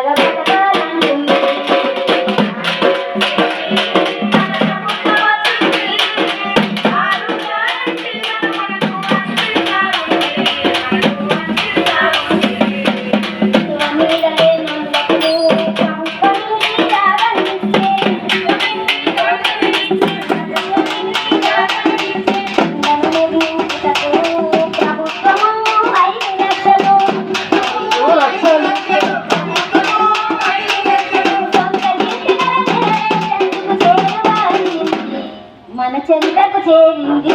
la మన చెంతకు చేరింది.